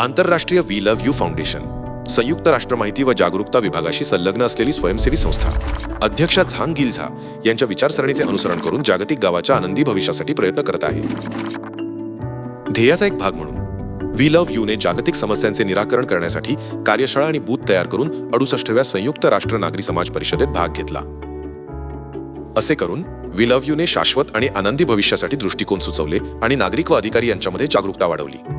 आंतरराष्ट्रीय we love you foundation संयुक्त राष्ट्र माहिती व जागरूकता विभागाशी संलग्न असलेली स्वयंसेवी संस्था अध्यक्षा झांग गिलझा यांच्या विचारसरणीचे अनुसरण करून जागतिक गावाच्या आनंदी भविष्यासाठी प्रयत्न करत आहे. ध्येयाचा एक भाग म्हणून वी लव्ह यूने जागतिक समस्यांचे निराकरण करण्यासाठी कार्यशाळा आणि बूथ तयार करून अडुसष्टव्या संयुक्त राष्ट्र नागरी समाज परिषदेत भाग घेतला. असे करून वी लव्ह यूने शाश्वत आणि आनंदी भविष्यासाठी दृष्टिकोन सुचवले आणि नागरिक व अधिकारी यांच्यामध्ये जागरूकता वाढवली.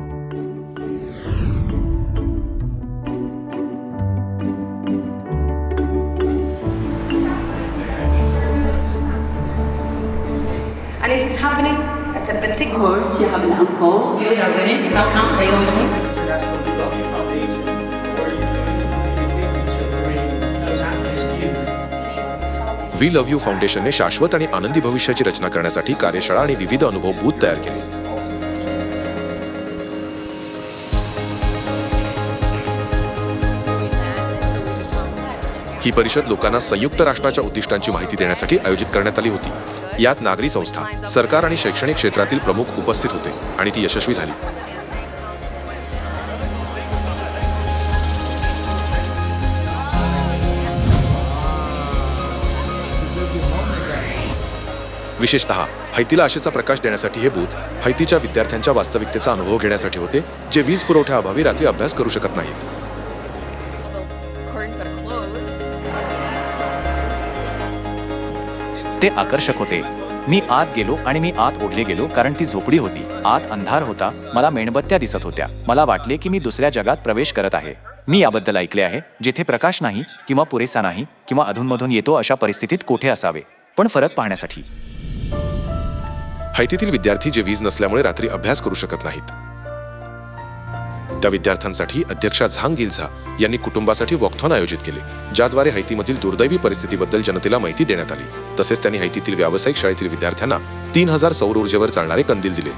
And it is happening at a particular course, you have an uncle. Use are winning. How come they always win? We love you फाउंडेशनने शाश्वत आणि आनंदी भविष्याची रचना करण्यासाठी कार्यशाळा आणि विविध अनुभव बूथ तयार केले ही परिषद लोकांना संयुक्त राष्ट्राच्या उद्दिष्टांची माहिती देण्यासाठी आयोजित करण्यात आली होती. यात नागरी संस्था सरकार आणि शैक्षणिक क्षेत्रातील प्रमुख उपस्थित होते आणि ती यशस्वी झाली. विशेषतः हैतीला आशेचा प्रकाश देण्यासाठी हे बूथ हैतीच्या विद्यार्थ्यांच्या वास्तविकतेचा अनुभव घेण्यासाठी होते जे वीज पुरवठ्याअभावी रात्री अभ्यास करू शकत नाहीत. ते आकर्षक होते. मी आत गेलो आणि मी आत ओढले गेलो कारण ती झोपडी होती. आत अंधार होता. मला मेणबत्त्या दिसत होत्या. मला वाटले की मी दुसऱ्या जगात प्रवेश करत आहे. मी याबद्दल ऐकले आहे जिथे प्रकाश नाही किंवा पुरेसा नाही किंवा अधूनमधून येतो अशा परिस्थितीत कोठे असावे? पण फरक पाहण्यासाठी. हैतीतील विद्यार्थी जे वीज नसल्यामुळे रात्री अभ्यास करू शकत नाहीत. त्या विद्यार्थ्यांसाठी अध्यक्षा झांग गिलझा यांनी कुटुंबासाठी वॉकथॉन आयोजित केले ज्याद्वारे हैतीमधील दुर्दैवी परिस्थितीबद्दल जनतेला माहिती देण्यात आली. तसेच त्यांनी हैतीतील व्यावसायिक शाळेतील विद्यार्थ्यांना तीन हजार सौर ऊर्जेवर चालणारे कंदील दिले.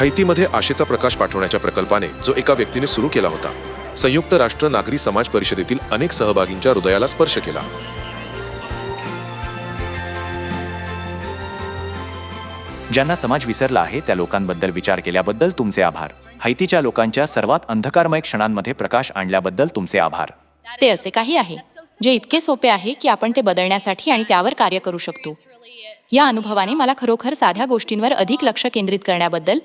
हैतीमध्ये आशेचा प्रकाश पाठवण्याच्या प्रकल्पाने जो एका व्यक्तीने सुरू केला होता संयुक्त राष्ट्र नागरी समाज परिषदेतील अनेक सहभागींच्या हृदयाला स्पर्श केला. ज्यांना समाज विसरला आहे त्या लोकांबद्दल विचार केल्याबद्दल तुमचे आभार. हैतीच्या लोकांच्या सर्वात अंधकारमय क्षणांमध्ये प्रकाश आणल्याबद्दल तुमचे आभार. ते असे काही आहे जे इतके सोपे आहे की आपण ते बदलण्यासाठी आणि त्यावर कार्य करू शकतो. या अनुभवाने मला खरोखर साध्या गोष्टींवर अधिक लक्ष केंद्रित करण्याबद्दल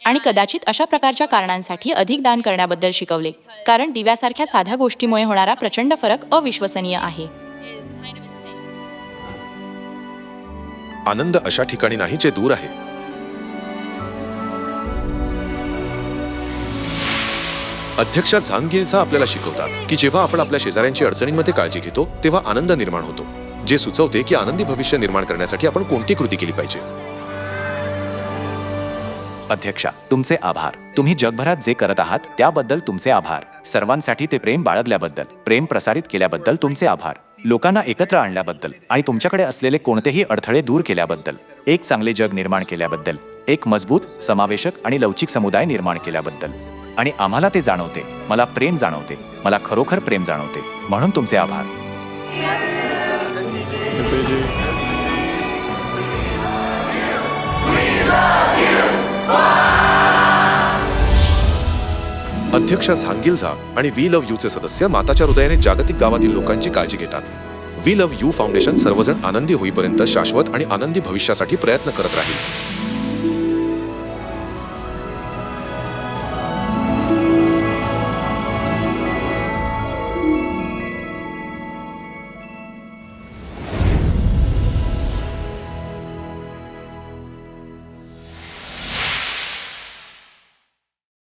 आणि कदाचित अशा प्रकारच्या कारणांसाठी अधिक दान करण्याबद्दल शिकवले. कारण दिव्यासारख्या साध्या गोष्टीमुळे होणारा प्रचंड फरक अविश्वसनीय आहे. आनंद अशा ठिकाणी नाही जे दूर आहे. अध्यक्षा झांगेलचा आपल्याला शिकवतात की जेव्हा आपण आपल्या शेजाऱ्यांची अडचणींमध्ये काळजी घेतो तेव्हा आनंद निर्माण होतो जे सुचवते की आनंदी भविष्य निर्माण करण्यासाठी आपण कोणती कृती केली पाहिजे. अध्यक्षा तुमचे आभार. तुम्ही जगभरात जे करत आहात त्याबद्दल तुमचे आभार. सर्वांसाठी ते प्रेम बाळगल्याबद्दल प्रेम प्रसारित केल्याबद्दल तुमचे आभार. लोकांना एकत्र आणल्याबद्दल आणि तुमच्याकडे असलेले कोणतेही अडथळे दूर केल्याबद्दल एक चांगले जग निर्माण केल्याबद्दल एक मजबूत समावेशक आणि लवचिक समुदाय निर्माण केल्याबद्दल. आणि आम्हाला ते जाणवते मला प्रेम जाणवते मला खरोखर प्रेम जाणवते म्हणून तुमचे आभार. अध्यक्षा झांगिलझा आणि वी लव्ह यूचे सदस्य माताच्या हृदयाने जागतिक गावातील लोकांची काळजी घेतात. वी लव्ह यू फाउंडेशन सर्वजण आनंदी होईपर्यंत शाश्वत आणि आनंदी भविष्यासाठी प्रयत्न करत राहील.